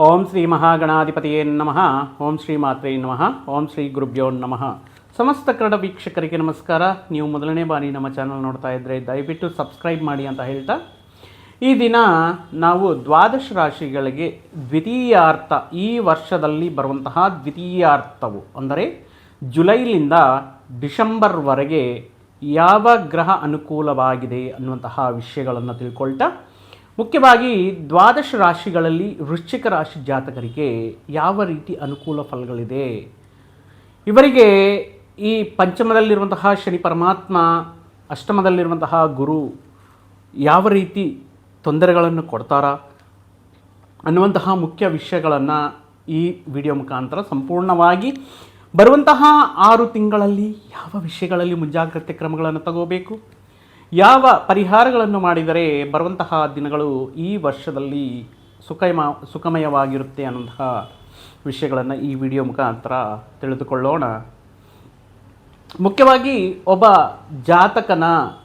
ಓಂ ಶ್ರೀ ಮಹಾಗಣಾಧಿಪತಿಯೇ ನಮಃ. ಓಂ ಶ್ರೀ ಮಾತ್ರೇ ನಮಃ. ಓಂ ಶ್ರೀ ಗುರುಭ್ಯೋ ನಮಃ. ಸಮಸ್ತ ಕನ್ನಡ ವೀಕ್ಷಕರಿಗೆ ನಮಸ್ಕಾರ. ನೀವು ಮೊದಲನೇ ಬಾರಿ ನಮ್ಮ ಚಾನಲ್ ನೋಡ್ತಾ ಇದ್ದರೆ ದಯವಿಟ್ಟು ಸಬ್ಸ್ಕ್ರೈಬ್ ಮಾಡಿ ಅಂತ ಹೇಳ್ತಾ. ಈ ದಿನ ನಾವು ದ್ವಾದಶ ರಾಶಿಗಳಿಗೆ ದ್ವಿತೀಯಾರ್ಥ, ಈ ವರ್ಷದಲ್ಲಿ ಬರುವಂತಹ ದ್ವಿತೀಯಾರ್ಥವು ಅಂದರೆ ಜುಲೈಲಿಂದ ಡಿಸೆಂಬರ್ವರೆಗೆ ಯಾವ ಗ್ರಹ ಅನುಕೂಲವಾಗಿದೆ ಅನ್ನುವಂತಹ ವಿಷಯಗಳನ್ನು ತಿಳ್ಕೊಳ್ತಾ ಮುಖ್ಯವಾಗಿ ದ್ವಾದಶ ರಾಶಿಗಳಲ್ಲಿ ವೃಶ್ಚಿಕ ರಾಶಿ ಜಾತಕರಿಗೆ ಯಾವ ರೀತಿ ಅನುಕೂಲ ಫಲಗಳಿದೆ? ಇವರಿಗೆ ಈ ಪಂಚಮದಲ್ಲಿರುವಂತಹ ಶನಿ ಪರಮಾತ್ಮ, ಅಷ್ಟಮದಲ್ಲಿರುವಂತಹ ಗುರು ಯಾವ ರೀತಿ ತೊಂದರೆಗಳನ್ನು ಕೊಡ್ತಾರ ಅನ್ನುವಂತಹ ಮುಖ್ಯ ವಿಷಯಗಳನ್ನು ಈ ವಿಡಿಯೋ ಮುಖಾಂತರ ಸಂಪೂರ್ಣವಾಗಿ ಬರುವಂತಹ ಆರು ತಿಂಗಳಲ್ಲಿ ಯಾವ ವಿಷಯಗಳಲ್ಲಿ ಮುಂಜಾಗ್ರತೆ ಕ್ರಮಗಳನ್ನು ತಗೋಬೇಕು? ಯಾವ ಪರಿಹಾರಗಳನ್ನು ಮಾಡಿದರೆ ಬರುವಂತಹ ದಿನಗಳು ಈ ವರ್ಷದಲ್ಲಿ ಸುಖಮ ಸುಖಮಯವಾಗಿರುತ್ತೆ ಅನ್ನುವಂತಹ ವಿಷಯಗಳನ್ನು ಈ ವಿಡಿಯೋ ಮುಖಾಂತರ ತಿಳಿದುಕೊಳ್ಳೋಣ. ಮುಖ್ಯವಾಗಿ ಒಬ್ಬ ಜಾತಕನ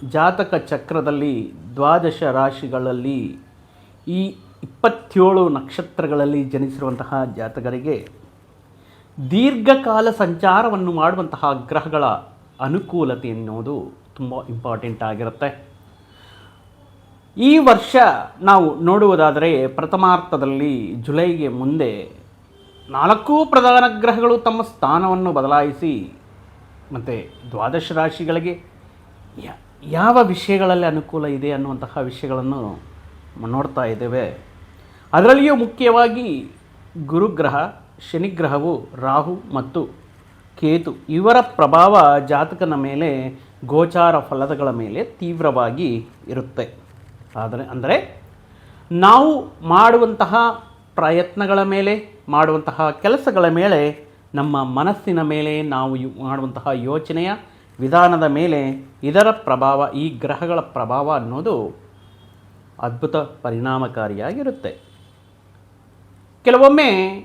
ಜಾತಕ ಚಕ್ರದಲ್ಲಿ ದ್ವಾದಶ ರಾಶಿಗಳಲ್ಲಿ ಈ ಇಪ್ಪತ್ತೇಳು ನಕ್ಷತ್ರಗಳಲ್ಲಿ ಜನಿಸಿರುವಂತಹ ಜಾತಕರಿಗೆ ದೀರ್ಘಕಾಲ ಸಂಚಾರವನ್ನು ಮಾಡುವಂತಹ ಗ್ರಹಗಳ ಅನುಕೂಲತೆ ಎನ್ನುವುದು ತುಂಬ ಇಂಪಾರ್ಟೆಂಟ್ ಆಗಿರುತ್ತೆ. ಈ ವರ್ಷ ನಾವು ನೋಡುವುದಾದರೆ ಪ್ರಥಮಾರ್ಥದಲ್ಲಿ ಜುಲೈಗೆ ಮುಂದೆ ನಾಲ್ಕು ಪ್ರಧಾನ ಗ್ರಹಗಳು ತಮ್ಮ ಸ್ಥಾನವನ್ನು ಬದಲಾಯಿಸಿ ಮತ್ತು ದ್ವಾದಶ ರಾಶಿಗಳಿಗೆ ಯಾವ ವಿಷಯಗಳಲ್ಲಿ ಅನುಕೂಲ ಇದೆ ಅನ್ನುವಂತಹ ವಿಷಯಗಳನ್ನು ನೋಡ್ತಾ ಇದ್ದೇವೆ. ಅದರಲ್ಲಿಯೂ ಮುಖ್ಯವಾಗಿ ಗುರುಗ್ರಹ, ಶನಿಗ್ರಹವು ರಾಹು ಮತ್ತು ಕೇತು ಇವರ ಪ್ರಭಾವ ಜಾತಕನ ಮೇಲೆ ಗೋಚಾರ ಫಲದಗಳ ಮೇಲೆ ತೀವ್ರವಾಗಿ ಇರುತ್ತೆ. ಆದರೆ, ಅಂದರೆ ನಾವು ಮಾಡುವಂತಹ ಪ್ರಯತ್ನಗಳ ಮೇಲೆ, ಮಾಡುವಂತಹ ಕೆಲಸಗಳ ಮೇಲೆ, ನಮ್ಮ ಮನಸ್ಸಿನ ಮೇಲೆ ನಾವು ಮಾಡುವಂತಹ ಯೋಚನೆಯ ವಿಧಾನದ ಮೇಲೆ ಇದರ ಪ್ರಭಾವ, ಈ ಗ್ರಹಗಳ ಪ್ರಭಾವ ಅನ್ನೋದು ಅದ್ಭುತ ಪರಿಣಾಮಕಾರಿಯಾಗಿರುತ್ತೆ. ಕೆಲವೊಮ್ಮೆ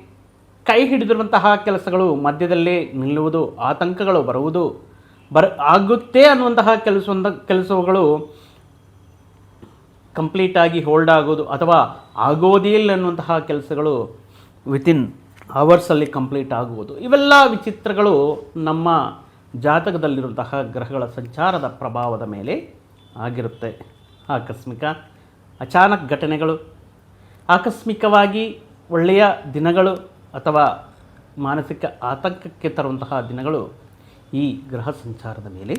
ಕೈ ಹಿಡಿದಿರುವಂತಹ ಕೆಲಸಗಳು ಮಧ್ಯದಲ್ಲೇ ನಿಲ್ಲುವುದು, ಆತಂಕಗಳು ಬರುವುದು ಬರ ಆಗುತ್ತೆ ಅನ್ನುವಂತಹ ಕೆಲಸ ಕೆಲಸಗಳು ಕಂಪ್ಲೀಟಾಗಿ ಹೋಲ್ಡ್ ಆಗೋದು ಅಥವಾ ಆಗೋದಿಲ್ಲ ಅನ್ನುವಂತಹ ಕೆಲಸಗಳು ವಿತಿನ್ ಅವರ್ಸಲ್ಲಿ ಕಂಪ್ಲೀಟ್ ಆಗುವುದು. ಇವೆಲ್ಲ ವಿಚಿತ್ರಗಳು ನಮ್ಮ ಜಾತಕದಲ್ಲಿರುವಂತಹ ಗ್ರಹಗಳ ಸಂಚಾರದ ಪ್ರಭಾವದ ಮೇಲೆ ಆಗಿರುತ್ತೆ. ಆಕಸ್ಮಿಕ ಅಚಾನಕ್ ಘಟನೆಗಳು, ಆಕಸ್ಮಿಕವಾಗಿ ಒಳ್ಳೆಯ ದಿನಗಳು ಅಥವಾ ಮಾನಸಿಕ ಆತಂಕಕ್ಕೆ ತರುವಂತಹ ದಿನಗಳು ಈ ಗ್ರಹ ಸಂಚಾರದ ಮೇಲೆ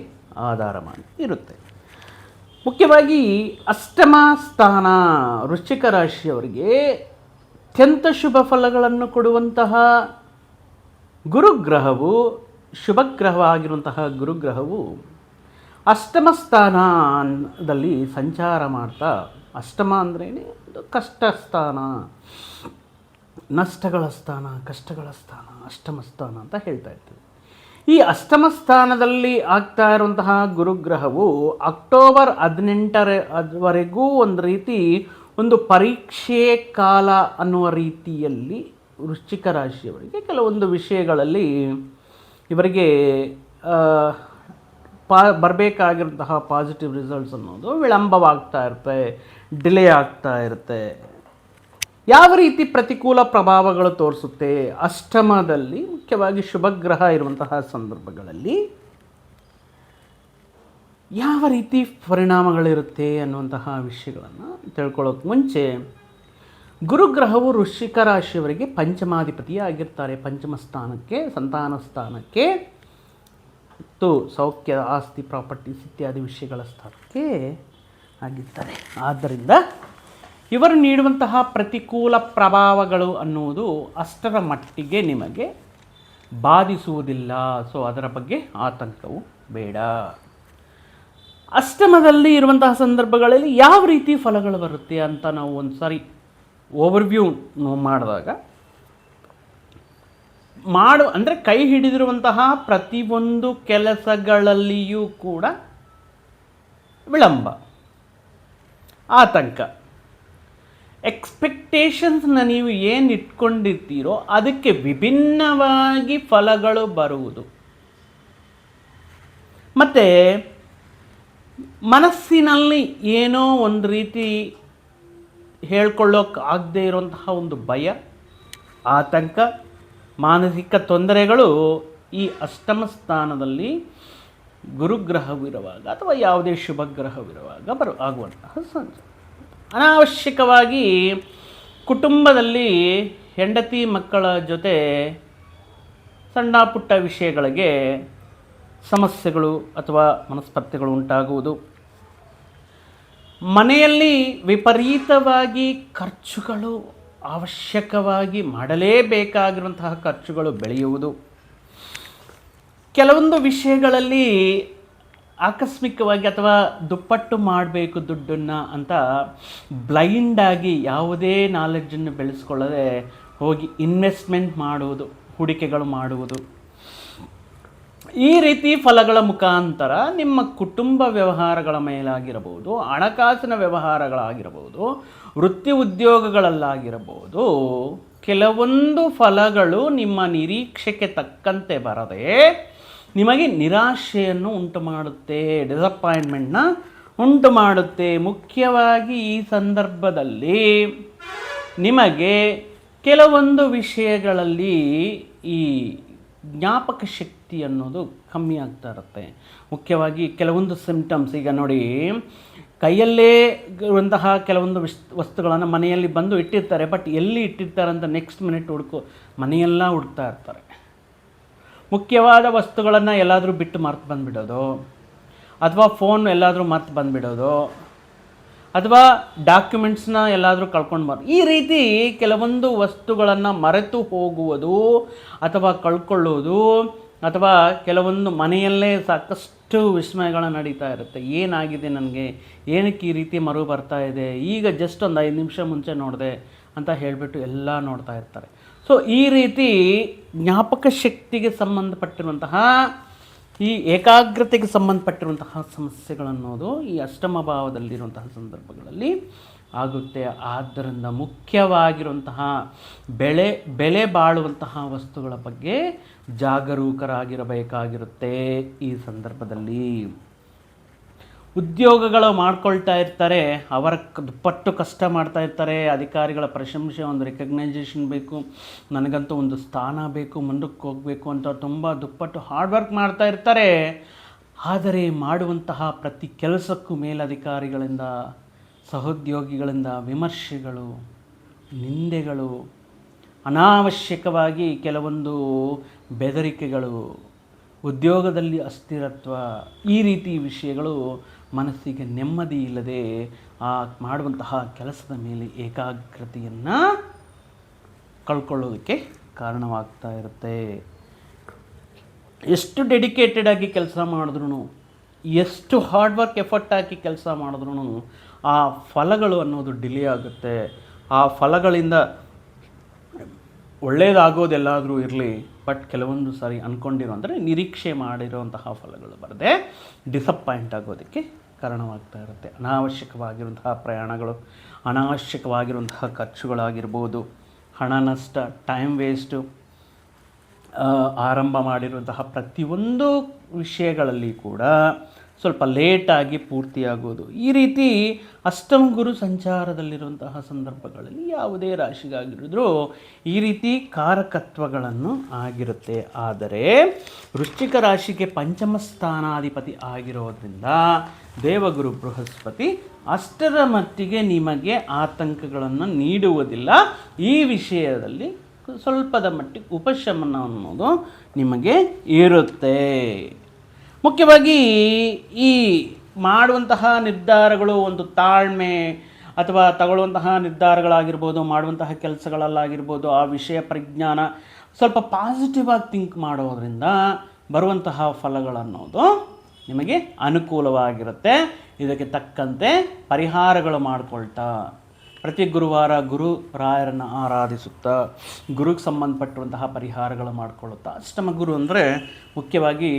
ಆಧಾರ ಮಾಡಿ ಇರುತ್ತೆ. ಮುಖ್ಯವಾಗಿ ಅಷ್ಟಮ ಸ್ಥಾನ ವೃಶ್ಚಿಕ ರಾಶಿಯವರಿಗೆ ಅತ್ಯಂತ ಶುಭ ಫಲಗಳನ್ನು ಕೊಡುವಂತಹ ಗುರುಗ್ರಹವು, ಶುಭಗ್ರಹವಾಗಿರುವಂತಹ ಗುರುಗ್ರಹವು ಅಷ್ಟಮ ಸ್ಥಾನದಲ್ಲಿ ಸಂಚಾರ ಮಾಡ್ತಾ, ಅಷ್ಟಮ ಅಂದ್ರೇ ಒಂದು ಕಷ್ಟ ಸ್ಥಾನ, ನಷ್ಟಗಳ ಸ್ಥಾನ, ಕಷ್ಟಗಳ ಸ್ಥಾನ, ಅಷ್ಟಮ ಸ್ಥಾನ ಅಂತ ಹೇಳ್ತಾ ಇರ್ತೀವಿ. ಈ ಅಷ್ಟಮ ಸ್ಥಾನದಲ್ಲಿ ಆಗ್ತಾ ಇರುವಂತಹ ಗುರುಗ್ರಹವು ಅಕ್ಟೋಬರ್ ಹದಿನೆಂಟರವರೆಗೂ ಒಂದು ರೀತಿ ಒಂದು ಪರೀಕ್ಷೆ ಕಾಲ ಅನ್ನುವ ರೀತಿಯಲ್ಲಿ ವೃಶ್ಚಿಕ ರಾಶಿಯವರಿಗೆ ಕೆಲವೊಂದು ವಿಷಯಗಳಲ್ಲಿ ಇವರಿಗೆ ಪಾ, ಬರಬೇಕಾಗಿರುವಂತಹ ಪಾಸಿಟಿವ್ ರಿಸಲ್ಟ್ಸ್ ಅನ್ನೋದು ವಿಳಂಬವಾಗ್ತಾ ಇರುತ್ತೆ ಡಿಲೇ ಆಗ್ತಾ ಇರುತ್ತೆ. ಯಾವ ರೀತಿ ಪ್ರತಿಕೂಲ ಪ್ರಭಾವಗಳು ತೋರಿಸುತ್ತೆ? ಅಷ್ಟಮದಲ್ಲಿ ಮುಖ್ಯವಾಗಿ ಶುಭಗ್ರಹ ಇರುವಂತಹ ಸಂದರ್ಭಗಳಲ್ಲಿ ಯಾವ ರೀತಿ ಪರಿಣಾಮಗಳಿರುತ್ತೆ ಅನ್ನುವಂತಹ ವಿಷಯಗಳನ್ನು ತಿಳ್ಕೊಳ್ಳೋಕೆ ಮುಂಚೆ ಗುರುಗ್ರಹವು ವೃಶ್ಚಿಕ ರಾಶಿಯವರಿಗೆ ಪಂಚಮಾಧಿಪತಿ ಆಗಿರ್ತಾರೆ. ಪಂಚಮ ಸ್ಥಾನಕ್ಕೆ, ಸಂತಾನ ಸ್ಥಾನಕ್ಕೆ, ಮತ್ತು ಸೌಖ್ಯ, ಆಸ್ತಿ, ಪ್ರಾಪರ್ಟೀಸ್ ಇತ್ಯಾದಿ ವಿಷಯಗಳ ಸ್ಥಾನಕ್ಕೆ ಆಗಿರ್ತಾರೆ. ಆದ್ದರಿಂದ ಇವರು ನೀಡುವಂತಹ ಪ್ರತಿಕೂಲ ಪ್ರಭಾವಗಳು ಅನ್ನುವುದು ಅಷ್ಟರ ಮಟ್ಟಿಗೆ ನಿಮಗೆ ಬಾಧಿಸುವುದಿಲ್ಲ. ಸೊ ಅದರ ಬಗ್ಗೆ ಆತಂಕವು ಬೇಡ. ಅಷ್ಟಮದಲ್ಲಿ ಇರುವಂತಹ ಸಂದರ್ಭಗಳಲ್ಲಿ ಯಾವ ರೀತಿ ಫಲಗಳು ಬರುತ್ತೆ ಅಂತ ನಾವು ಒಂದು ಸಾರಿ ಓವರ್ವ್ಯೂ ಮಾಡಿದಾಗ ಮಾಡು, ಅಂದರೆ ಕೈ ಹಿಡಿದಿರುವಂತಹ ಪ್ರತಿಯೊಂದು ಕೆಲಸಗಳಲ್ಲಿಯೂ ಕೂಡ ವಿಳಂಬ, ಆತಂಕ. ಎಕ್ಸ್ಪೆಕ್ಟೇಷನ್ಸ್ನ ನೀವು ಏನು ಇಟ್ಕೊಂಡಿರ್ತೀರೋ ಅದಕ್ಕೆ ವಿಭಿನ್ನವಾಗಿ ಫಲಗಳು ಬರುವುದು. ಮತ್ತು ಮನಸ್ಸಿನಲ್ಲಿ ಏನೋ ಒಂದು ರೀತಿ ಹೇಳ್ಕೊಳ್ಳೋಕೆ ಆಗದೇ ಇರುವಂತಹ ಒಂದು ಭಯ, ಆತಂಕ, ಮಾನಸಿಕ ತೊಂದರೆಗಳು ಈ ಅಷ್ಟಮ ಸ್ಥಾನದಲ್ಲಿ ಗುರುಗ್ರಹವಿರುವಾಗ ಅಥವಾ ಯಾವುದೇ ಶುಭ ಗ್ರಹವಿರುವಾಗ ಬರು, ಆಗುವಂತಹ ಸಂಜೆ. ಅನಾವಶ್ಯಕವಾಗಿ ಕುಟುಂಬದಲ್ಲಿ ಹೆಂಡತಿ ಮಕ್ಕಳ ಜೊತೆ ಸಣ್ಣ ಪುಟ್ಟ ವಿಷಯಗಳಿಗೆ ಸಮಸ್ಯೆಗಳು ಅಥವಾ ಮನಸ್ಪರ್ಧೆಗಳು ಉಂಟಾಗುವುದು. ಮನೆಯಲ್ಲಿ ವಿಪರೀತವಾಗಿ ಖರ್ಚುಗಳು ಅವಶ್ಯಕವಾಗಿ ಮಾಡಲೇಬೇಕಾಗಿರುವಂತಹ ಖರ್ಚುಗಳು ಬೆಳೆಯುವುದು. ಕೆಲವೊಂದು ವಿಷಯಗಳಲ್ಲಿ ಆಕಸ್ಮಿಕವಾಗಿ ಅಥವಾ ದುಪ್ಪಟ್ಟು ಮಾಡಬೇಕು ದುಡ್ಡನ್ನು ಅಂತ ಬ್ಲೈಂಡಾಗಿ ಯಾವುದೇ ನಾಲೆಡ್ಜನ್ನು ಬೆಳೆಸ್ಕೊಳ್ಳದೆ ಹೋಗಿ ಇನ್ವೆಸ್ಟ್ಮೆಂಟ್ ಮಾಡುವುದು, ಹೂಡಿಕೆಗಳು ಮಾಡುವುದು. ಈ ರೀತಿ ಫಲಗಳ ಮುಖಾಂತರ ನಿಮ್ಮ ಕುಟುಂಬ ವ್ಯವಹಾರಗಳ ಮೇಲಾಗಿರಬಹುದು, ಹಣಕಾಸಿನ ವ್ಯವಹಾರಗಳಾಗಿರಬಹುದು, ವೃತ್ತಿ ಉದ್ಯೋಗಗಳಲ್ಲಾಗಿರಬಹುದು, ಕೆಲವೊಂದು ಫಲಗಳು ನಿಮ್ಮ ನಿರೀಕ್ಷೆಗೆ ತಕ್ಕಂತೆ ಬರದೆ ನಿಮಗೆ ನಿರಾಶೆಯನ್ನು ಉಂಟು ಮಾಡುತ್ತೆ ಡಿಸಪಾಯಿಂಟ್ಮೆಂಟ್ನ ಉಂಟು ಮಾಡುತ್ತೆ ಮುಖ್ಯವಾಗಿ ಈ ಸಂದರ್ಭದಲ್ಲಿ ನಿಮಗೆ ಕೆಲವೊಂದು ವಿಷಯಗಳಲ್ಲಿ ಈ ಜ್ಞಾಪಕ ಶಕ್ತಿ ಅನ್ನೋದು ಕಮ್ಮಿ ಆಗ್ತಾ ಇರುತ್ತೆ. ಮುಖ್ಯವಾಗಿ ಕೆಲವೊಂದು ಸಿಂಪ್ಟಮ್ಸ್ ಈಗ ನೋಡಿ, ಕೈಯಲ್ಲೇ ಇರುವಂತಹ ಕೆಲವೊಂದು ವಿಶ್ ವಸ್ತುಗಳನ್ನು ಮನೆಯಲ್ಲಿ ಬಂದು ಇಟ್ಟಿರ್ತಾರೆ ಬಟ್ ಎಲ್ಲಿ ಇಟ್ಟಿರ್ತಾರೆ ಅಂತ ನೆಕ್ಸ್ಟ್ ಮಿನಿಟ್ ಹುಡುಕು ಮನೆಯೆಲ್ಲ ಹುಡ್ಕ್ತಾ ಇರ್ತಾರೆ. ಮುಖ್ಯವಾದ ವಸ್ತುಗಳನ್ನು ಎಲ್ಲಾದರೂ ಬಿಟ್ಟು ಮರ್ತು ಬಂದುಬಿಡೋದು. ಅಥವಾ ಫೋನ್ ಎಲ್ಲಾದರೂ ಮರ್ತು ಬಂದುಬಿಡೋದು. ಅಥವಾ ಡಾಕ್ಯುಮೆಂಟ್ಸ್ನ ಎಲ್ಲಾದರೂ ಕಳ್ಕೊಂಡು ಬರ್ ಈ ರೀತಿ ಕೆಲವೊಂದು ವಸ್ತುಗಳನ್ನು ಮರೆತು ಹೋಗುವುದು ಅಥವಾ ಕಳ್ಕೊಳ್ಳೋದು ಅಥವಾ ಕೆಲವೊಂದು ಮನೆಯಲ್ಲೇ ಸಾಕಷ್ಟು ವಿಸ್ಮಯಗಳು ನಡೀತಾ ಇರುತ್ತೆ. ಏನಾಗಿದೆ ನನಗೆ? ಏನಕ್ಕೆ ಈ ರೀತಿ ಮರು ಬರ್ತಾ ಇದೆ? ಈಗ ಜಸ್ಟ್ ಒಂದು ಐದು ನಿಮಿಷ ಮುಂಚೆ ನೋಡಿದೆ ಅಂತ ಹೇಳಿಬಿಟ್ಟು ಎಲ್ಲ ನೋಡ್ತಾ ಇರ್ತಾರೆ. ಸೊ ಈ ರೀತಿ ಜ್ಞಾಪಕ ಶಕ್ತಿಗೆ ಸಂಬಂಧಪಟ್ಟಿರುವಂತಹ, ಈ ಏಕಾಗ್ರತೆಗೆ ಸಂಬಂಧಪಟ್ಟಿರುವಂತಹ ಸಮಸ್ಯೆಗಳನ್ನೋದು ಈ ಅಷ್ಟಮ ಭಾವದಲ್ಲಿರುವಂತಹ ಸಂದರ್ಭಗಳಲ್ಲಿ ಆಗುತ್ತೆ. ಆದ್ದರಿಂದ ಮುಖ್ಯವಾಗಿರುವಂತಹ ಬೆಳೆ, ಬೆಲೆ ಬಾಳುವಂತಹ ವಸ್ತುಗಳ ಬಗ್ಗೆ ಜಾಗರೂಕರಾಗಿರಬೇಕಾಗಿರುತ್ತೆ ಈ ಸಂದರ್ಭದಲ್ಲಿ. ಉದ್ಯೋಗಗಳು ಮಾಡ್ಕೊಳ್ತಾ ಇರ್ತಾರೆ, ಅವರ ಪಟ್ಟು ದುಪ್ಪಟ್ಟು ಕಷ್ಟ ಮಾಡ್ತಾ ಇರ್ತಾರೆ, ಅಧಿಕಾರಿಗಳ ಪ್ರಶಂಸೆ, ಒಂದು ರೆಕಗ್ನೈಸೇಷನ್ ಬೇಕು, ನನಗಂತೂ ಒಂದು ಸ್ಥಾನ ಬೇಕು, ಮುಂದಕ್ಕೆ ಹೋಗಬೇಕು ಅಂತ ತುಂಬ ದುಪ್ಪಟ್ಟು ಹಾರ್ಡ್ ವರ್ಕ್ ಮಾಡ್ತಾ ಇರ್ತಾರೆ. ಆದರೆ ಮಾಡುವಂತಹ ಪ್ರತಿ ಕೆಲಸಕ್ಕೂ ಮೇಲಧಿಕಾರಿಗಳಿಂದ, ಸಹೋದ್ಯೋಗಿಗಳಿಂದ ವಿಮರ್ಶೆಗಳು, ನಿಂದೆಗಳು, ಅನಾವಶ್ಯಕವಾಗಿ ಕೆಲವೊಂದು ಬೆದರಿಕೆಗಳು, ಉದ್ಯೋಗದಲ್ಲಿ ಅಸ್ಥಿರತ್ವ, ಈ ರೀತಿ ವಿಷಯಗಳು ಮನಸ್ಸಿಗೆ ನೆಮ್ಮದಿ ಇಲ್ಲದೆ ಆ ಮಾಡುವಂತಹ ಕೆಲಸದ ಮೇಲೆ ಏಕಾಗ್ರತೆಯನ್ನು ಕಳ್ಕೊಳ್ಳೋದಕ್ಕೆ ಕಾರಣವಾಗ್ತಾ ಇರುತ್ತೆ. ಎಷ್ಟು ಡೆಡಿಕೇಟೆಡ್ ಆಗಿ ಕೆಲಸ ಮಾಡಿದ್ರು ಎಷ್ಟು ಹಾರ್ಡ್ ವರ್ಕ್ ಎಫರ್ಟ್ ಹಾಕಿ ಕೆಲಸ ಮಾಡಿದ್ರು ಆ ಫಲಗಳು ಅನ್ನೋದು ಡಿಲೇ ಆಗುತ್ತೆ. ಆ ಫಲಗಳಿಂದ ಒಳ್ಳೆಯದಾಗೋದೆಲ್ಲಾದರೂ ಇರಲಿ ಬಟ್ ಕೆಲವೊಂದು ಸಾರಿ ಅಂದ್ಕೊಂಡಿರೋ ಅಂದರೆ ನಿರೀಕ್ಷೆ ಮಾಡಿರೋಂತಹ ಫಲಗಳು ಬರದೆ ಡಿಸಪ್ಪಾಯಿಂಟ್ ಆಗೋದಕ್ಕೆ ಕಾರಣವಾಗ್ತಾ ಇರುತ್ತೆ. ಅನಾವಶ್ಯಕವಾಗಿರುವಂತಹ ಪ್ರಯಾಣಗಳು, ಅನಾವಶ್ಯಕವಾಗಿರುವಂತಹ ಖರ್ಚುಗಳಾಗಿರ್ಬೋದು, ಹಣ ನಷ್ಟ ಟೈಮ್ ವೇಸ್ಟು ಆರಂಭ ಮಾಡಿರುವಂತಹ ಪ್ರತಿಯೊಂದು ವಿಷಯಗಳಲ್ಲಿ ಕೂಡ ಸ್ವಲ್ಪ ಲೇಟಾಗಿ ಪೂರ್ತಿಯಾಗೋದು. ಈ ರೀತಿ ಅಷ್ಟಮ ಗುರು ಸಂಚಾರದಲ್ಲಿರುವಂತಹ ಸಂದರ್ಭಗಳಲ್ಲಿ ಯಾವುದೇ ರಾಶಿಗಾಗಿರಿದ್ರೂ ಈ ರೀತಿ ಕಾರಕತ್ವಗಳನ್ನು ಆಗಿರುತ್ತೆ. ಆದರೆ ವೃಶ್ಚಿಕ ರಾಶಿಗೆ ಪಂಚಮ ಸ್ಥಾನಾಧಿಪತಿ ಆಗಿರೋದ್ರಿಂದ ದೇವಗುರು ಬೃಹಸ್ಪತಿ ಅಷ್ಟರ ಮಟ್ಟಿಗೆ ನಿಮಗೆ ಆತಂಕಗಳನ್ನು ನೀಡುವುದಿಲ್ಲ. ಈ ವಿಷಯದಲ್ಲಿ ಸ್ವಲ್ಪದ ಮಟ್ಟಿಗೆ ಉಪಶಮನ ಅನ್ನೋದು ನಿಮಗೆ ಇರುತ್ತೆ. ಮುಖ್ಯವಾಗಿ ಈ ಮಾಡುವಂತಹ ನಿರ್ಧಾರಗಳು ಒಂದು ತಾಳ್ಮೆ ಅಥವಾ ತಗೊಳ್ಳುವಂತಹ ನಿರ್ಧಾರಗಳಾಗಿರ್ಬೋದು, ಮಾಡುವಂತಹ ಕೆಲಸಗಳಲ್ಲಾಗಿರ್ಬೋದು, ಆ ವಿಷಯ ಪರಿಜ್ಞಾನ ಸ್ವಲ್ಪ ಪಾಸಿಟಿವ್ ಆಗಿ ಥಿಂಕ್ ಮಾಡೋದ್ರಿಂದ ಬರುವಂತಹ ಫಲಗಳನ್ನೋದು ನಿಮಗೆ ಅನುಕೂಲವಾಗಿರುತ್ತೆ. ಇದಕ್ಕೆ ತಕ್ಕಂತೆ ಪರಿಹಾರಗಳು ಮಾಡ್ಕೊಳ್ತಾ ಪ್ರತಿ ಗುರುವಾರ ಗುರು ರಾಯರನ್ನು ಆರಾಧಿಸುತ್ತಾ, ಗುರುಗೆ ಸಂಬಂಧಪಟ್ಟಂತಹ ಪರಿಹಾರಗಳು ಮಾಡಿಕೊಳ್ಳುತ್ತಾ. ಅಷ್ಟಮ ಗುರು ಅಂದರೆ ಮುಖ್ಯವಾಗಿ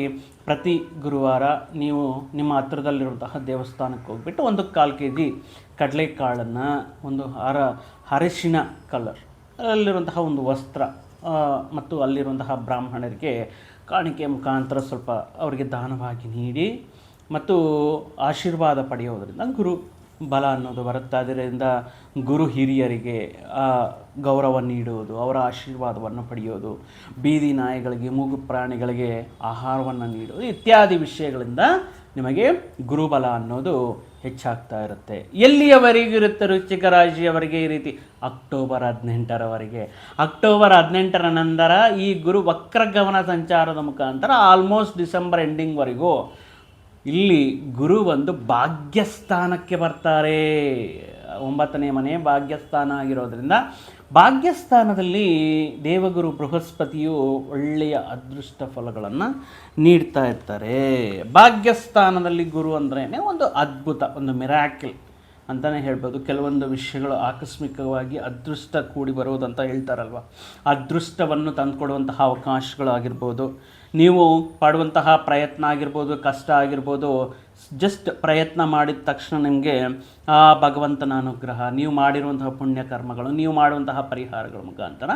ಪ್ರತಿ ಗುರುವಾರ ನೀವು ನಿಮ್ಮ ಹತ್ತಿರದಲ್ಲಿರುವಂತಹ ದೇವಸ್ಥಾನಕ್ಕೆ ಹೋಗ್ಬಿಟ್ಟು ಒಂದು ಕಾಲು ಕೆ ಜಿ ಕಡಲೆಕಾಳನ್ನು, ಒಂದು ಹರ ಅರಿಶಿನ ಕಲರ್ ಅಲ್ಲಿರುವಂತಹ ಒಂದು ವಸ್ತ್ರ ಮತ್ತು ಅಲ್ಲಿರುವಂತಹ ಬ್ರಾಹ್ಮಣರಿಗೆ ಕಾಣಿಕೆ ಮುಖಾಂತರ ಸ್ವಲ್ಪ ಅವರಿಗೆ ದಾನವಾಗಿ ನೀಡಿ, ಮತ್ತು ಆಶೀರ್ವಾದ ಪಡೆಯೋದರಿಂದ ಗುರು ಬಲ ಅನ್ನೋದು ಬರುತ್ತೆ. ಅದರಿಂದ ಗುರು ಹಿರಿಯರಿಗೆ ಗೌರವ ನೀಡುವುದು, ಅವರ ಆಶೀರ್ವಾದವನ್ನು ಪಡೆಯೋದು, ಬೀದಿ ನಾಯಿಗಳಿಗೆ, ಮೂಗು ಪ್ರಾಣಿಗಳಿಗೆ ಆಹಾರವನ್ನು ನೀಡುವುದು ಇತ್ಯಾದಿ ವಿಷಯಗಳಿಂದ ನಿಮಗೆ ಗುರುಬಲ ಅನ್ನೋದು ಹೆಚ್ಚಾಗ್ತಾ ಇರುತ್ತೆ. ಎಲ್ಲಿಯವರೆಗೂ ಇರುತ್ತೆ ವೃಶ್ಚಿಕ ಈ ರೀತಿ? ಅಕ್ಟೋಬರ್ ಹದಿನೆಂಟರವರೆಗೆ. ಅಕ್ಟೋಬರ್ ಹದಿನೆಂಟರ ನಂತರ ಈ ಗುರು ವಕ್ರಗಮನ ಸಂಚಾರದ ಮುಖಾಂತರ ಆಲ್ಮೋಸ್ಟ್ ಡಿಸೆಂಬರ್ ಎಂಡಿಂಗ್ವರೆಗೂ ಇಲ್ಲಿ ಗುರು ಒಂದು ಭಾಗ್ಯಸ್ಥಾನಕ್ಕೆ ಬರ್ತಾರೆ. ಒಂಬತ್ತನೇ ಮನೆ ಭಾಗ್ಯಸ್ಥಾನ ಆಗಿರೋದ್ರಿಂದ ಭಾಗ್ಯಸ್ಥಾನದಲ್ಲಿ ದೇವಗುರು ಬೃಹಸ್ಪತಿಯು ಒಳ್ಳೆಯ ಅದೃಷ್ಟ ಫಲಗಳನ್ನು ನೀಡ್ತಾ ಇರ್ತಾರೆ. ಭಾಗ್ಯಸ್ಥಾನದಲ್ಲಿ ಗುರು ಅಂದ್ರೇ ಒಂದು ಅದ್ಭುತ, ಒಂದು ಮಿರಾಕಲ್ ಅಂತಲೇ ಹೇಳ್ಬೋದು. ಕೆಲವೊಂದು ವಿಷಯಗಳು ಆಕಸ್ಮಿಕವಾಗಿ ಅದೃಷ್ಟ ಕೂಡಿ ಬರುವುದಂತ ಹೇಳ್ತಾರಲ್ವ? ಅದೃಷ್ಟವನ್ನು ತಂದುಕೊಡುವಂತಹ ಅವಕಾಶಗಳಾಗಿರ್ಬೋದು. ನೀವು ಪಡುವಂತಹ ಪ್ರಯತ್ನ ಆಗಿರ್ಬೋದು ಕಷ್ಟ ಆಗಿರ್ಬೋದು ಜಸ್ಟ್ ಪ್ರಯತ್ನ ಮಾಡಿದ ತಕ್ಷಣ ನಿಮಗೆ, ಆ ಭಗವಂತನ ಅನುಗ್ರಹ, ನೀವು ಮಾಡಿರುವಂತಹ ಪುಣ್ಯ ಕರ್ಮಗಳು, ನೀವು ಮಾಡುವಂತಹ ಪರಿಹಾರಗಳ ಮುಖಾಂತರ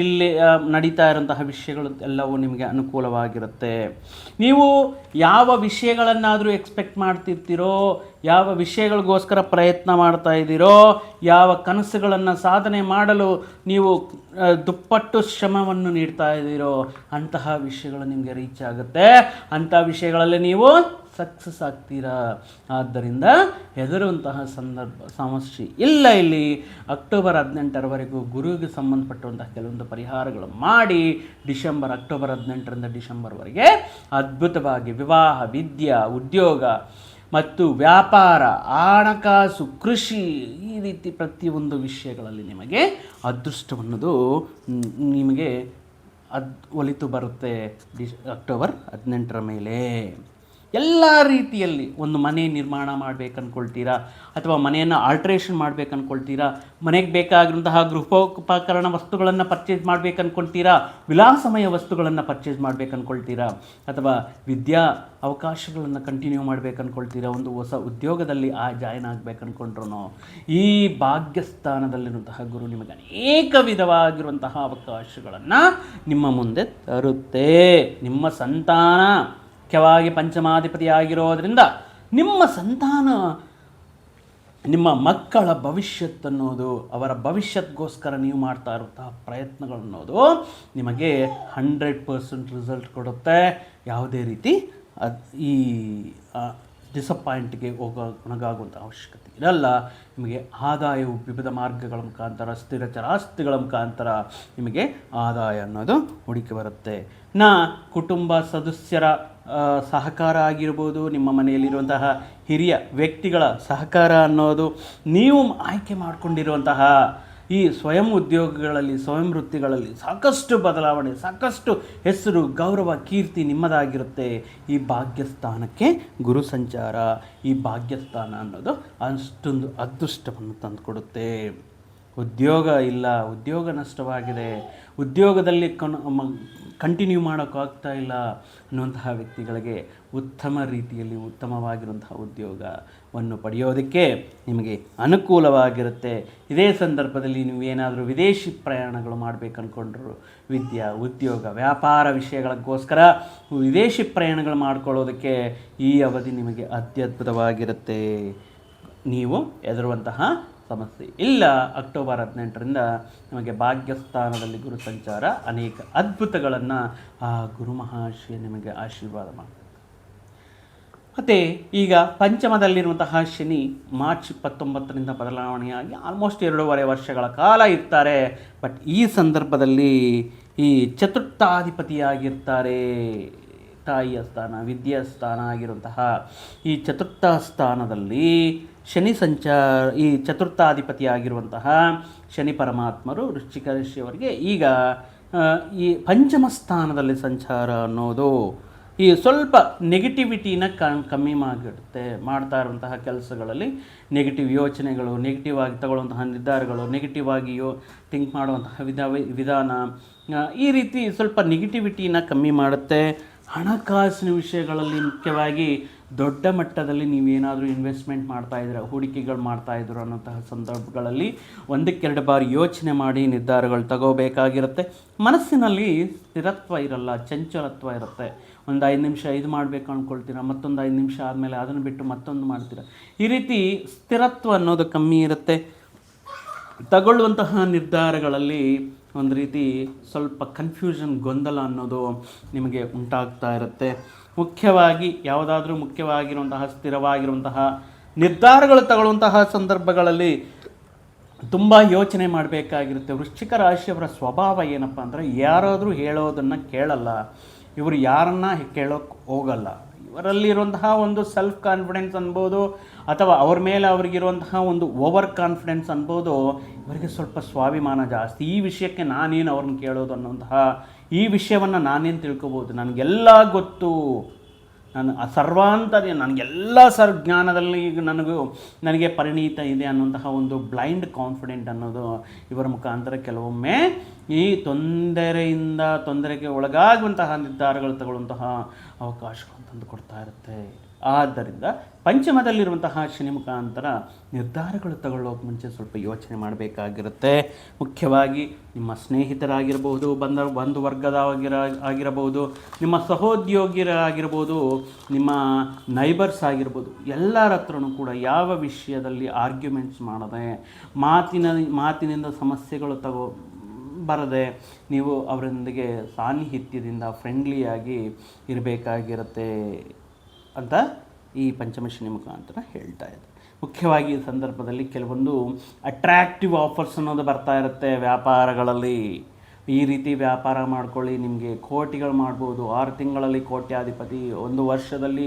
ಇಲ್ಲಿ ನಡೀತಾ ಇರುವಂತಹ ವಿಷಯಗಳು ಎಲ್ಲವೂ ನಿಮಗೆ ಅನುಕೂಲವಾಗಿರುತ್ತೆ. ನೀವು ಯಾವ ವಿಷಯಗಳನ್ನಾದರೂ ಎಕ್ಸ್ಪೆಕ್ಟ್ ಮಾಡ್ತಿರ್ತೀರೋ, ಯಾವ ವಿಷಯಗಳಿಗೋಸ್ಕರ ಪ್ರಯತ್ನ ಮಾಡ್ತಾ ಇದ್ದೀರೋ, ಯಾವ ಕನಸುಗಳನ್ನು ಸಾಧನೆ ಮಾಡಲು ನೀವು ದುಪ್ಪಟ್ಟು ಶ್ರಮವನ್ನು ನೀಡ್ತಾ ಇದ್ದೀರೋ, ಅಂತಹ ವಿಷಯಗಳು ನಿಮಗೆ ರೀಚ್ ಆಗುತ್ತೆ. ಅಂಥ ವಿಷಯಗಳಲ್ಲಿ ನೀವು ಸಕ್ಸಸ್ ಆಗ್ತೀರಾ? ಆದ್ದರಿಂದ ಹೆದರುವಂತಹ ಸಂದರ್ಭ, ಸಮಸ್ಯೆ ಇಲ್ಲ ಇಲ್ಲಿ. ಅಕ್ಟೋಬರ್ ಹದಿನೆಂಟರವರೆಗೂ ಗುರುವಿಗೆ ಸಂಬಂಧಪಟ್ಟಂತಹ ಕೆಲವೊಂದು ಪರಿಹಾರಗಳು ಮಾಡಿ ಡಿಸೆಂಬರ್ ಅಕ್ಟೋಬರ್ ಹದಿನೆಂಟರಿಂದ ಡಿಸೆಂಬರ್ವರೆಗೆ ಅದ್ಭುತವಾಗಿ ವಿವಾಹ, ವಿದ್ಯಾ, ಉದ್ಯೋಗ ಮತ್ತು ವ್ಯಾಪಾರ, ಹಣಕಾಸು, ಕೃಷಿ ಈ ರೀತಿ ಪ್ರತಿಯೊಂದು ವಿಷಯಗಳಲ್ಲಿ ನಿಮಗೆ ಅದೃಷ್ಟವನ್ನೋದು ನಿಮಗೆ ಅದ್ ಒಲಿತು ಬರುತ್ತೆ ಡಿಸ್, ಅಕ್ಟೋಬರ್ ಹದಿನೆಂಟರ ಮೇಲೆ. ಎಲ್ಲ ರೀತಿಯಲ್ಲಿ ಒಂದು ಮನೆ ನಿರ್ಮಾಣ ಮಾಡ್ಬೇಕು ಅಂದ್ಕೊಳ್ತೀರಾ ಅಥವಾ ಮನೆಯನ್ನು ಆಲ್ಟ್ರೇಷನ್ ಮಾಡ್ಬೇಕು ಅಂದ್ಕೊಳ್ತೀರಾ ಮನೆಗೆ ಬೇಕಾಗಿರುವಂತಹ ಗೃಹೋಪಕರಣ ವಸ್ತುಗಳನ್ನು ಪರ್ಚೇಸ್ ಮಾಡ್ಬೇಕು ಅಂದ್ಕೊಳ್ತೀರಾ ವಿಲಾಸಮಯ ವಸ್ತುಗಳನ್ನು ಪರ್ಚೇಸ್ ಮಾಡ್ಬೇಕು ಅಂದ್ಕೊಳ್ತೀರಾ ಅಥವಾ ವಿದ್ಯಾ ಅವಕಾಶಗಳನ್ನು ಕಂಟಿನ್ಯೂ ಮಾಡ್ಬೇಕು ಅಂದ್ಕೊಳ್ತೀರಾ ಒಂದು ಹೊಸ ಉದ್ಯೋಗದಲ್ಲಿ ಆ ಜಾಯ್ನ್ ಆಗ್ಬೇಕು ಈ ಭಾಗ್ಯಸ್ಥಾನದಲ್ಲಿರುವಂತಹ ಗುರು ನಿಮಗೆ ಅನೇಕ ವಿಧವಾಗಿರುವಂತಹ ಅವಕಾಶಗಳನ್ನು ನಿಮ್ಮ ಮುಂದೆ ತರುತ್ತೆ. ನಿಮ್ಮ ಸಂತಾನ. ಮುಖ್ಯವಾಗಿ ಪಂಚಮಾಧಿಪತಿಯಾಗಿರೋದ್ರಿಂದ ನಿಮ್ಮ ಸಂತಾನ, ನಿಮ್ಮ ಮಕ್ಕಳ ಭವಿಷ್ಯತ್ತನ್ನೋದು ಅವರ ಭವಿಷ್ಯತ್ಗೋಸ್ಕರ ನೀವು ಮಾಡ್ತಾ ಇರುವಂತಹ ಪ್ರಯತ್ನಗಳನ್ನೋದು ನಿಮಗೆ ಹಂಡ್ರೆಡ್ ಪರ್ಸೆಂಟ್ ರಿಸಲ್ಟ್ ಕೊಡುತ್ತೆ. ಯಾವುದೇ ರೀತಿ ಈ ಡಿಸಪಾಯಿಂಟ್ಗೆ ಹೋಗೋ, ಒಣಗಾಗುವಂಥ ಅವಶ್ಯಕತೆ ಇರಲ್ಲ. ನಿಮಗೆ ಆದಾಯವು ವಿವಿಧ ಮಾರ್ಗಗಳ ಮುಖಾಂತರ, ಸ್ಥಿರ ಚರಾಸ್ತಿಗಳ ಮುಖಾಂತರ ನಿಮಗೆ ಆದಾಯ ಅನ್ನೋದು ಹುಡುಕಿ ಬರುತ್ತೆ. ನಾ ಕುಟುಂಬ ಸದಸ್ಯರ ಸಹಕಾರ ಆಗಿರ್ಬೋದು, ನಿಮ್ಮ ಮನೆಯಲ್ಲಿರುವಂತಹ ಹಿರಿಯ ವ್ಯಕ್ತಿಗಳ ಸಹಕಾರ ಅನ್ನೋದು ನೀವು ಆಯ್ಕೆ ಮಾಡಿಕೊಂಡಿರುವಂತಹ ಈ ಸ್ವಯಂ ಉದ್ಯೋಗಗಳಲ್ಲಿ, ಸ್ವಯಂ ವೃತ್ತಿಗಳಲ್ಲಿ ಸಾಕಷ್ಟು ಬದಲಾವಣೆ, ಸಾಕಷ್ಟು ಹೆಸರು, ಗೌರವ, ಕೀರ್ತಿ ನಿಮ್ಮದಾಗಿರುತ್ತೆ. ಈ ಭಾಗ್ಯಸ್ಥಾನಕ್ಕೆ ಗುರು ಸಂಚಾರ, ಈ ಭಾಗ್ಯಸ್ಥಾನ ಅನ್ನೋದು ಅಷ್ಟೊಂದು ಅದೃಷ್ಟವನ್ನು ತಂದುಕೊಡುತ್ತೆ. ಉದ್ಯೋಗ ಇಲ್ಲ, ಉದ್ಯೋಗ ನಷ್ಟವಾಗಿದೆ, ಉದ್ಯೋಗದಲ್ಲಿ ಕನ್ ಕಂಟಿನ್ಯೂ ಮಾಡೋಕ್ಕಾಗ್ತಾ ಇಲ್ಲ ಅನ್ನುವಂತಹ ವ್ಯಕ್ತಿಗಳಿಗೆ ಉತ್ತಮ ರೀತಿಯಲ್ಲಿ ಉತ್ತಮವಾಗಿರುವಂತಹ ಉದ್ಯೋಗವನ್ನು ಪಡೆಯೋದಕ್ಕೆ ನಿಮಗೆ ಅನುಕೂಲವಾಗಿರುತ್ತೆ. ಇದೇ ಸಂದರ್ಭದಲ್ಲಿ ನೀವು ಏನಾದರೂ ವಿದೇಶಿ ಪ್ರಯಾಣಗಳು ಮಾಡಬೇಕು ಅಂದ್ಕೊಂಡ್ರು ವಿದ್ಯಾ, ಉದ್ಯೋಗ, ವ್ಯಾಪಾರ ವಿಷಯಗಳಿಗೋಸ್ಕರ ವಿದೇಶಿ ಪ್ರಯಾಣಗಳು ಮಾಡ್ಕೊಳ್ಳೋದಕ್ಕೆ ಈ ಅವಧಿ ನಿಮಗೆ ಅತ್ಯದ್ಭುತವಾಗಿರುತ್ತೆ. ನೀವು ಎದುರುವಂತಹ ಸಮಸ್ಯೆ ಇಲ್ಲ. ಅಕ್ಟೋಬರ್ ಹದಿನೆಂಟರಿಂದ ನಮಗೆ ಭಾಗ್ಯಸ್ಥಾನದಲ್ಲಿ ಗುರು ಸಂಚಾರ. ಅನೇಕ ಅದ್ಭುತಗಳನ್ನು ಆ ಗುರು ಮಹಾಶಯ ನಿಮಗೆ ಆಶೀರ್ವಾದ ಮಾಡ್ತಾರೆ. ಮತ್ತು ಈಗ ಪಂಚಮದಲ್ಲಿರುವಂತಹ ಶನಿ ಮಾರ್ಚ್ ಇಪ್ಪತ್ತೊಂಬತ್ತರಿಂದ ಬದಲಾವಣೆಯಾಗಿ ಆಲ್ಮೋಸ್ಟ್ ಎರಡೂವರೆ ವರ್ಷಗಳ ಕಾಲ ಇರ್ತಾರೆ. ಬಟ್ ಈ ಸಂದರ್ಭದಲ್ಲಿ ಈ ಚತುರ್ಥಾಧಿಪತಿಯಾಗಿರ್ತಾರೆ. ತಾಯಿಯ ಸ್ಥಾನ ವಿದ್ಯಾ ಸ್ಥಾನ ಆಗಿರುವಂತಹ ಈ ಚತುರ್ಥ ಸ್ಥಾನದಲ್ಲಿ ಶನಿ ಸಂಚಾರ ಈ ಚತುರ್ಥಾಧಿಪತಿಯಾಗಿರುವಂತಹ ಶನಿ ಪರಮಾತ್ಮರು ವೃಶ್ಚಿಕ ರಾಶಿಯವರಿಗೆ ಈಗ ಈ ಪಂಚಮ ಸ್ಥಾನದಲ್ಲಿ ಸಂಚಾರ ಅನ್ನೋದು ಈ ಸ್ವಲ್ಪ ನೆಗೆಟಿವಿಟಿನ ಕಮ್ಮಿ ಮಾಡಿಡುತ್ತೆ ಮಾಡ್ತಾ ಇರುವಂತಹ ಕೆಲಸಗಳಲ್ಲಿ ನೆಗೆಟಿವ್ ಯೋಚನೆಗಳು ನೆಗೆಟಿವ್ ಆಗಿ ತಗೊಳ್ಳುವಂತಹ ನಿರ್ಧಾರಗಳು ನೆಗೆಟಿವ್ ಆಗಿ ಯೋ ಥಿಂಕ್ ಮಾಡುವಂತಹ ವಿಧ, ವಿಧಾನ ಈ ರೀತಿ ಸ್ವಲ್ಪ ನೆಗೆಟಿವಿಟಿನ ಕಮ್ಮಿ ಮಾಡುತ್ತೆ. ಹಣಕಾಸಿನ ವಿಷಯಗಳಲ್ಲಿ ಮುಖ್ಯವಾಗಿ ದೊಡ್ಡ ಮಟ್ಟದಲ್ಲಿ ನೀವೇನಾದರೂ ಇನ್ವೆಸ್ಟ್ಮೆಂಟ್ ಮಾಡ್ತಾ ಇದ್ದೀರಾ, ಹೂಡಿಕೆಗಳು ಮಾಡ್ತಾ ಇದ್ರು ಅನ್ನೋಂತಹ ಸಂದರ್ಭಗಳಲ್ಲಿ ಒಂದಕ್ಕೆರಡು ಬಾರಿ ಯೋಚನೆ ಮಾಡಿ ನಿರ್ಧಾರಗಳು ತಗೋಬೇಕಾಗಿರುತ್ತೆ. ಮನಸ್ಸಿನಲ್ಲಿ ಸ್ಥಿರತ್ವ ಇರಲ್ಲ, ಚಂಚಲತ್ವ ಇರುತ್ತೆ. ಒಂದು ಐದು ನಿಮಿಷ ಇದು ಮಾಡಬೇಕು ಅಂದ್ಕೊಳ್ತೀರಾ ಮತ್ತೊಂದು ಐದು ನಿಮಿಷ ಆದಮೇಲೆ ಅದನ್ನು ಬಿಟ್ಟು ಮತ್ತೊಂದು ಮಾಡ್ತೀರಾ. ಈ ರೀತಿ ಸ್ಥಿರತ್ವ ಅನ್ನೋದು ಕಮ್ಮಿ ಇರುತ್ತೆ. ತಗೊಳ್ಳುವಂತಹ ನಿರ್ಧಾರಗಳಲ್ಲಿ ಒಂದು ರೀತಿ ಸ್ವಲ್ಪ ಕನ್ಫ್ಯೂಷನ್ ಗೊಂದಲ ಅನ್ನೋದು ನಿಮಗೆ ಉಂಟಾಗ್ತಾ ಇರುತ್ತೆ. ಮುಖ್ಯವಾಗಿ ಯಾವುದಾದ್ರೂ ಮುಖ್ಯವಾಗಿರುವಂತಹ, ಸ್ಥಿರವಾಗಿರುವಂತಹ ನಿರ್ಧಾರಗಳು ತಗೊಳ್ಳುವಂತಹ ಸಂದರ್ಭಗಳಲ್ಲಿ ತುಂಬ ಯೋಚನೆ ಮಾಡಬೇಕಾಗಿರುತ್ತೆ. ವೃಶ್ಚಿಕ ರಾಶಿಯವರ ಸ್ವಭಾವ ಏನಪ್ಪ ಅಂದರೆ ಯಾರಾದರೂ ಹೇಳೋದನ್ನು ಕೇಳಲ್ಲ. ಇವರು ಯಾರನ್ನ ಕೇಳೋಕ್ಕೆ ಹೋಗಲ್ಲ. ಇವರಲ್ಲಿರುವಂತಹ ಒಂದು ಸೆಲ್ಫ್ ಕಾನ್ಫಿಡೆನ್ಸ್ ಅನ್ಬೋದು, ಅಥವಾ ಅವ್ರ ಮೇಲೆ ಅವ್ರಿಗಿರುವಂತಹ ಒಂದು ಓವರ್ ಕಾನ್ಫಿಡೆನ್ಸ್ ಅನ್ಬೋದು, ಇವರಿಗೆ ಸ್ವಲ್ಪ ಸ್ವಾಭಿಮಾನ ಜಾಸ್ತಿ. ಈ ವಿಷಯಕ್ಕೆ ನಾನೇನು ಅವ್ರನ್ನ ಕೇಳೋದು ಅನ್ನೋಂತಹ ಈ ವಿಷಯವನ್ನು ನಾನೇನು ತಿಳ್ಕೊಬೋದು? ನನಗೆಲ್ಲ ಗೊತ್ತು. ನಾನು ಆ ಸರ್ವಾಂತರ್ಯ, ನನಗೆಲ್ಲ ಸರ್ ಜ್ಞಾನದಲ್ಲಿ ಈಗ ನನಗೂ ನನಗೆ ಪರಿಣೀತ ಇದೆ ಅನ್ನುವಂತಹ ಒಂದು ಬ್ಲೈಂಡ್ ಕಾನ್ಫಿಡೆಂಟ್ ಅನ್ನೋದು ಇವರ ಮುಖಾಂತರ ಕೆಲವೊಮ್ಮೆ ಈ ತೊಂದರೆಯಿಂದ ತೊಂದರೆಗೆ ಒಳಗಾಗುವಂತಹ ನಿರ್ಧಾರಗಳು ತಗೊಳ್ಳುವಂತಹ ಅವಕಾಶಗಳು ತಂದು ಕೊಡ್ತಾ ಇರುತ್ತೆ. ಆದ್ದರಿಂದ ಪಂಚಮದಲ್ಲಿರುವಂತಹ ಶನಿ ಮುಖಾಂತರ ನಿರ್ಧಾರಗಳು ತಗೊಳ್ಳೋಕೆ ಮುಂಚೆ ಸ್ವಲ್ಪ ಯೋಚನೆ ಮಾಡಬೇಕಾಗಿರುತ್ತೆ. ಮುಖ್ಯವಾಗಿ ನಿಮ್ಮ ಸ್ನೇಹಿತರಾಗಿರಬಹುದು ಬಂದ ಬಂಧು ವರ್ಗದವಾಗಿರ ಆಗಿರಬಹುದು, ನಿಮ್ಮ ಸಹೋದ್ಯೋಗಿರಾಗಿರ್ಬೋದು ನಿಮ್ಮ ನೈಬರ್ಸ್ ಆಗಿರ್ಬೋದು, ಎಲ್ಲರ ಹತ್ರನೂ ಕೂಡ ಯಾವ ವಿಷಯದಲ್ಲಿ ಆರ್ಗ್ಯುಮೆಂಟ್ಸ್ ಮಾಡದೆ, ಮಾತಿನ ಮಾತಿನಿಂದ ಸಮಸ್ಯೆಗಳು ತಗೋ ಬರದೆ ನೀವು ಅವರೊಂದಿಗೆ ಸಾನ್ನಿಹಿತ್ಯದಿಂದ ಫ್ರೆಂಡ್ಲಿಯಾಗಿ ಇರಬೇಕಾಗಿರುತ್ತೆ. ಅಂತ ಈ ಪಂಚಮಶನಿ ಮುಖಾಂತರ ಹೇಳ್ತಾ ಇದೆ ಮುಖ್ಯವಾಗಿ ಈ ಸಂದರ್ಭದಲ್ಲಿ ಕೆಲವೊಂದು ಅಟ್ರಾಕ್ಟಿವ್ ಆಫರ್ಸ್ ಅನ್ನೋದು ಬರ್ತಾ ಇರುತ್ತೆ ವ್ಯಾಪಾರಗಳಲ್ಲಿ. ಈ ರೀತಿ ವ್ಯಾಪಾರ ಮಾಡ್ಕೊಳ್ಳಿ, ನಿಮಗೆ ಕೋಟಿಗಳು ಮಾಡ್ಬೋದು, ಆರು ತಿಂಗಳಲ್ಲಿ ಕೋಟ್ಯಾಧಿಪತಿ, ಒಂದು ವರ್ಷದಲ್ಲಿ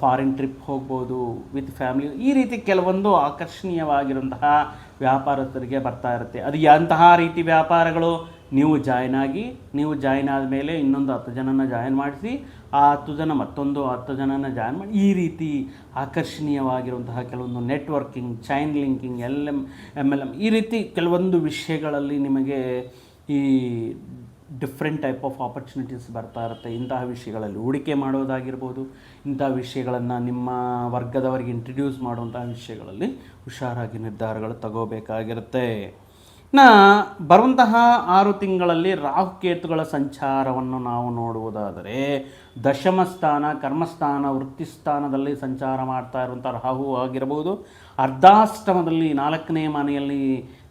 ಫಾರಿನ್ ಟ್ರಿಪ್ ಹೋಗ್ಬೋದು ವಿತ್ ಫ್ಯಾಮಿಲಿ ಈ ರೀತಿ ಕೆಲವೊಂದು ಆಕರ್ಷಣೀಯವಾಗಿರುವಂತಹ ವ್ಯಾಪಾರಸ್ಥರಿಗೆ ಬರ್ತಾ ಇರುತ್ತೆ. ಅದು ಎಂತಹ ರೀತಿ ವ್ಯಾಪಾರಗಳು, ನೀವು ಜಾಯ್ನ್ ಆಗಿ, ನೀವು ಜಾಯ್ನ್ ಆದಮೇಲೆ ಇನ್ನೊಂದು ಹತ್ತು ಜನನ ಜಾಯ್ನ್ ಮಾಡಿಸಿ ಆ ಹತ್ತು ಜನ, ಮತ್ತೊಂದು ಹತ್ತು ಜನನ ಜಾಯ್ನ್ ಮಾಡಿ, ಈ ರೀತಿ ಆಕರ್ಷಣೀಯವಾಗಿರುವಂತಹ ಕೆಲವೊಂದು networking chain linking L M M L M ಈ ರೀತಿ ಕೆಲವೊಂದು ವಿಷಯಗಳಲ್ಲಿ ನಿಮಗೆ ಈ ಡಿಫ್ರೆಂಟ್ ಟೈಪ್ ಆಫ್ ಆಪರ್ಚುನಿಟೀಸ್ ಬರ್ತಾ ಇರುತ್ತೆ. ಇಂತಹ ವಿಷಯಗಳಲ್ಲಿ ಹೂಡಿಕೆ ಮಾಡೋದಾಗಿರ್ಬೋದು, ಇಂತಹ ವಿಷಯಗಳನ್ನು ನಿಮ್ಮ ವರ್ಗದವರಿಗೆ ಇಂಟ್ರಡ್ಯೂಸ್ ಮಾಡುವಂತಹ ವಿಷಯಗಳಲ್ಲಿ ಹುಷಾರಾಗಿ ನಿರ್ಧಾರಗಳು ತಗೋಬೇಕಾಗಿರುತ್ತೆ. ಇನ್ನು ಬರುವಂತಹ ಆರು ತಿಂಗಳಲ್ಲಿ ರಾಹುಕೇತುಗಳ ಸಂಚಾರವನ್ನು ನಾವು ನೋಡುವುದಾದರೆ ದಶಮ ಸ್ಥಾನ ಕರ್ಮಸ್ಥಾನ ವೃತ್ತಿಸ್ಥಾನದಲ್ಲಿ ಸಂಚಾರ ಮಾಡ್ತಾ ಇರುವಂಥ ರಾಹು ಆಗಿರಬಹುದು. ಅರ್ಧಾಷ್ಟಮದಲ್ಲಿ ನಾಲ್ಕನೇ ಮನೆಯಲ್ಲಿ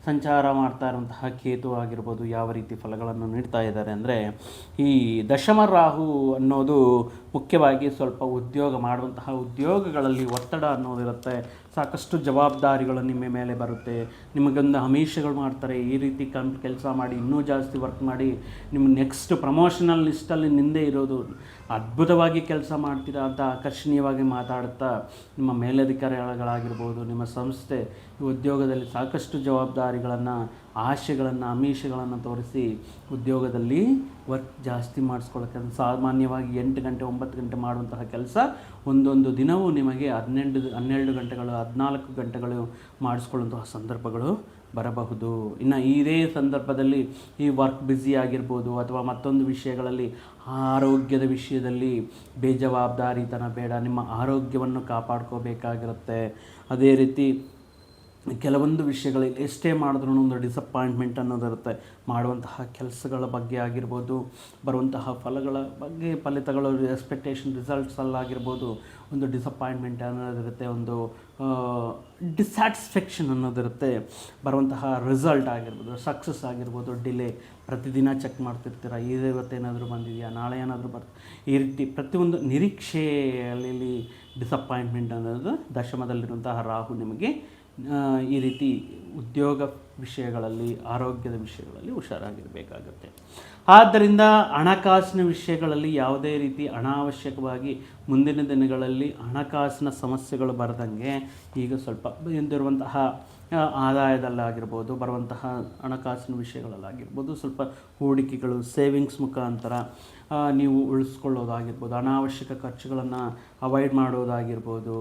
ಸಂಚಾರ ಮಾಡ್ತಾ ಇರುವಂತಹ ಕೇತು ಆಗಿರ್ಬೋದು ಯಾವ ರೀತಿ ಫಲಗಳನ್ನು ನೀಡ್ತಾ ಇದ್ದಾರೆ ಅಂದರೆ ಈ ದಶಮ ರಾಹು ಅನ್ನೋದು ಮುಖ್ಯವಾಗಿ ಸ್ವಲ್ಪ ಉದ್ಯೋಗ ಮಾಡುವಂತಹ ಉದ್ಯೋಗಗಳಲ್ಲಿ ಒತ್ತಡ ಅನ್ನೋದಿರುತ್ತೆ. ಸಾಕಷ್ಟು ಜವಾಬ್ದಾರಿಗಳು ನಿಮ್ಮ ಮೇಲೆ ಬರುತ್ತೆ. ನಿಮಗೊಂದು ಹಮೇಶಗಳು ಮಾಡ್ತಾರೆ. ಈ ರೀತಿ ಕಂ, ಕೆಲಸ ಮಾಡಿ, ಇನ್ನೂ ಜಾಸ್ತಿ ವರ್ಕ್ ಮಾಡಿ, ನಿಮ್ಮ ನೆಕ್ಸ್ಟ್ ಪ್ರಮೋಷನಲ್ ಲಿಸ್ಟಲ್ಲಿ ನಿಂದೆ ಇರೋದು. ಅದ್ಭುತವಾಗಿ ಕೆಲಸ ಮಾಡ್ತೀರಾ ಅಂತ ಆಕರ್ಷಣೀಯವಾಗಿ ಮಾತಾಡುತ್ತಾ ನಿಮ್ಮ ಮೇಲಧಿಕಾರಿಗಳಾಗಿರ್ಬೋದು, ನಿಮ್ಮ ಸಂಸ್ಥೆ ಉದ್ಯೋಗದಲ್ಲಿ ಸಾಕಷ್ಟು ಜವಾಬ್ದಾರಿಗಳನ್ನು ಆಶೆಗಳನ್ನು ಆಮಿಷಗಳನ್ನು ತೋರಿಸಿ ಉದ್ಯೋಗದಲ್ಲಿ ವರ್ಕ್ ಜಾಸ್ತಿ ಮಾಡಿಸ್ಕೊಳ್ಳೋಕೆ ಸಾಮಾನ್ಯವಾಗಿ ಎಂಟು ಗಂಟೆ, ಒಂಬತ್ತು ಗಂಟೆ ಮಾಡುವಂತಹ ಕೆಲಸ ಒಂದೊಂದು ದಿನವೂ ನಿಮಗೆ ಹನ್ನೆರಡು ಹನ್ನೆರಡು ಗಂಟೆಗಳು, ಹದಿನಾಲ್ಕು ಗಂಟೆಗಳು ಮಾಡಿಸ್ಕೊಳ್ಳುವಂತಹ ಸಂದರ್ಭಗಳು ಬರಬಹುದು. ಇನ್ನು ಇದೇ ಸಂದರ್ಭದಲ್ಲಿ ಈ ವರ್ಕ್ ಬ್ಯುಸಿ ಆಗಿರ್ಬೋದು ಅಥವಾ ಮತ್ತೊಂದು ವಿಷಯಗಳಲ್ಲಿ ಆರೋಗ್ಯದ ವಿಷಯದಲ್ಲಿ ಬೇಜವಾಬ್ದಾರಿತನ ಬೇಡ, ನಿಮ್ಮ ಆರೋಗ್ಯವನ್ನು ಕಾಪಾಡ್ಕೋಬೇಕಾಗಿರುತ್ತೆ. ಅದೇ ರೀತಿ ಕೆಲವೊಂದು ವಿಷಯಗಳಲ್ಲಿ ಎಷ್ಟೇ ಮಾಡಿದ್ರೂ ಒಂದು ಡಿಸಪಾಯಿಂಟ್ಮೆಂಟ್ ಅನ್ನೋದಿರುತ್ತೆ ಮಾಡುವಂತಹ ಕೆಲಸಗಳ ಬಗ್ಗೆ ಆಗಿರ್ಬೋದು, ಬರುವಂತಹ ಫಲಗಳ ಬಗ್ಗೆ ಫಲಿತಗಳು ಎಕ್ಸ್ಪೆಕ್ಟೇಷನ್ ರಿಸಲ್ಟ್ಸಲ್ಲಾಗಿರ್ಬೋದು ಒಂದು ಡಿಸಪಾಯಿಂಟ್ಮೆಂಟ್ ಅನ್ನೋದಿರುತ್ತೆ ಒಂದು ಡಿಸ್ಸ್ಯಾಟಿಸ್ಫ್ಯಾಕ್ಷನ್ ಅನ್ನೋದಿರುತ್ತೆ ಬರುವಂತಹ ರಿಸಲ್ಟ್ ಆಗಿರ್ಬೋದು ಸಕ್ಸಸ್ ಆಗಿರ್ಬೋದು ಡಿಲೇ ಪ್ರತಿದಿನ ಚೆಕ್ ಮಾಡ್ತಿರ್ತೀರ? ಇವತ್ತೇನಾದರೂ ಬಂದಿದೆಯಾ? ನಾಳೆ ಏನಾದರೂ ಬರ್ತ ಈ ರೀತಿ ಪ್ರತಿಯೊಂದು ನಿರೀಕ್ಷೆಯಲ್ಲಿ ಡಿಸಪಾಯಿಂಟ್ಮೆಂಟ್ ಅನ್ನೋದು ದಶಮದಲ್ಲಿರುವಂತಹ ರಾಹು ನಿಮಗೆ ಈ ರೀತಿ ಉದ್ಯೋಗ ವಿಷಯಗಳಲ್ಲಿ, ಆರೋಗ್ಯದ ವಿಷಯಗಳಲ್ಲಿ ಹುಷಾರಾಗಿರಬೇಕಾಗುತ್ತೆ. ಆದ್ದರಿಂದ ಹಣಕಾಸಿನ ವಿಷಯಗಳಲ್ಲಿ ಯಾವುದೇ ರೀತಿ ಅನಾವಶ್ಯಕವಾಗಿ ಮುಂದಿನ ದಿನಗಳಲ್ಲಿ ಹಣಕಾಸಿನ ಸಮಸ್ಯೆಗಳು ಬರದಂಗೆ ಈಗ ಸ್ವಲ್ಪ ಎಂದಿರುವಂತಹ ಆದಾಯದಲ್ಲಾಗಿರ್ಬೋದು, ಬರುವಂತಹ ಹಣಕಾಸಿನ ವಿಷಯಗಳಲ್ಲಾಗಿರ್ಬೋದು, ಸ್ವಲ್ಪ ಹೂಡಿಕೆಗಳು, ಸೇವಿಂಗ್ಸ್ ಮುಖಾಂತರ ನೀವು ಉಳಿಸ್ಕೊಳ್ಳೋದಾಗಿರ್ಬೋದು, ಅನಾವಶ್ಯಕ ಖರ್ಚುಗಳನ್ನು ಅವಾಯ್ಡ್ ಮಾಡೋದಾಗಿರ್ಬೋದು,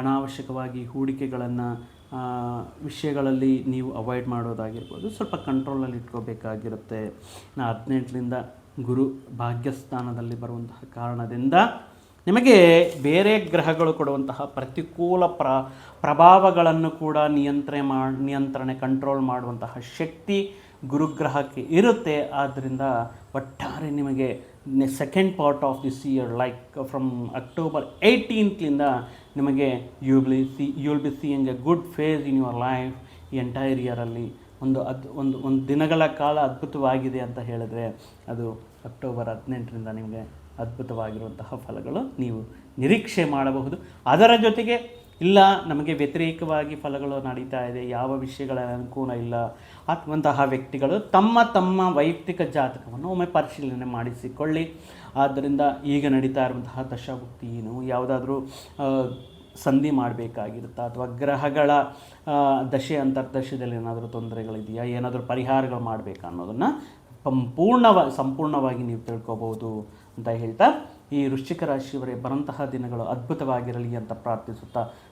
ಅನಾವಶ್ಯಕವಾಗಿ ಹೂಡಿಕೆಗಳನ್ನು ವಿಷಯಗಳಲ್ಲಿ ನೀವು ಅವಾಯ್ಡ್ ಮಾಡೋದಾಗಿರ್ಬೋದು. ಸ್ವಲ್ಪ ಕಂಟ್ರೋಲಲ್ಲಿ ಇಟ್ಕೋಬೇಕಾಗಿರುತ್ತೆ. ನಾ ಹದಿನೆಂಟರಿಂದ ಗುರು ಭಾಗ್ಯಸ್ಥಾನದಲ್ಲಿ ಬರುವಂತಹ ಕಾರಣದಿಂದ ನಿಮಗೆ ಬೇರೆ ಗ್ರಹಗಳು ಕೊಡುವಂತಹ ಪ್ರತಿಕೂಲ ಪ್ರ, ಪ್ರಭಾವಗಳನ್ನು ಕೂಡ ನಿಯಂತ್ರಣೆ ಮಾ, ನಿಯಂತ್ರಣೆ ಕಂಟ್ರೋಲ್ ಮಾಡುವಂತಹ ಶಕ್ತಿ ಗುರುಗ್ರಹಕ್ಕೆ ಇರುತ್ತೆ. ಆದ್ದರಿಂದ ಒಟ್ಟಾರೆ ನಿಮಗೆ second part of this year like from October ಏಯ್ಟೀನ್ತ್ಲಿಂದ ನಿಮಗೆ you will see you will be seeing a good phase in your life ಈ ಎಂಟೈರ್ ಇಯರಲ್ಲಿ ಒಂದು ಅದ್, ಒಂದು ಒಂದು ದಿನಗಳ ಕಾಲ ಅದ್ಭುತವಾಗಿದೆ ಅಂತ ಹೇಳಿದ್ರೆ ಅದು ಅಕ್ಟೋಬರ್ ಹದಿನೆಂಟರಿಂದ ನಿಮಗೆ ಅದ್ಭುತವಾಗಿರುವಂತಹ ಫಲಗಳು ನೀವು ನಿರೀಕ್ಷೆ ಮಾಡಬಹುದು. ಅದರ ಜೊತೆಗೆ ಇಲ್ಲ, ನಮಗೆ ವ್ಯತಿರೇಕವಾಗಿ ಫಲಗಳು ನಡೀತಾ ಇದೆ, ಯಾವ ವಿಷಯಗಳ ಅನುಕೂಲ ಇಲ್ಲ. ಅನ್ನುವಂತಹ ವ್ಯಕ್ತಿಗಳು ತಮ್ಮ ತಮ್ಮ ವೈಯಕ್ತಿಕ ಜಾತಕವನ್ನು ಒಮ್ಮೆ ಪರಿಶೀಲನೆ ಮಾಡಿಸಿಕೊಳ್ಳಿ. ಆದ್ದರಿಂದ ಈಗ ನಡೀತಾ ಇರುವಂತಹ ದಶಾಭುಕ್ತಿ ಏನು? ಯಾವುದಾದ್ರೂ ಸಂಧಿ ಮಾಡಬೇಕಾಗಿರುತ್ತಾ? ಅಥವಾ ಗ್ರಹಗಳ ದಶೆ ಅಂತರ್ದಶೆಯಲ್ಲಿ ಏನಾದರೂ ತೊಂದರೆಗಳಿದೆಯಾ? ಏನಾದರೂ ಪರಿಹಾರಗಳು ಮಾಡಬೇಕಾ ಅನ್ನೋದನ್ನು ಸಂಪೂರ್ಣವ, ಸಂಪೂರ್ಣವಾಗಿ ನೀವು ತಿಳ್ಕೊಬೋದು ಅಂತ ಹೇಳ್ತಾ ಈ ವೃಶ್ಚಿಕ ರಾಶಿಯವರೇ ಬರಂತಹ ದಿನಗಳು ಅದ್ಭುತವಾಗಿರಲಿ ಅಂತ ಪ್ರಾರ್ಥಿಸುತ್ತಾ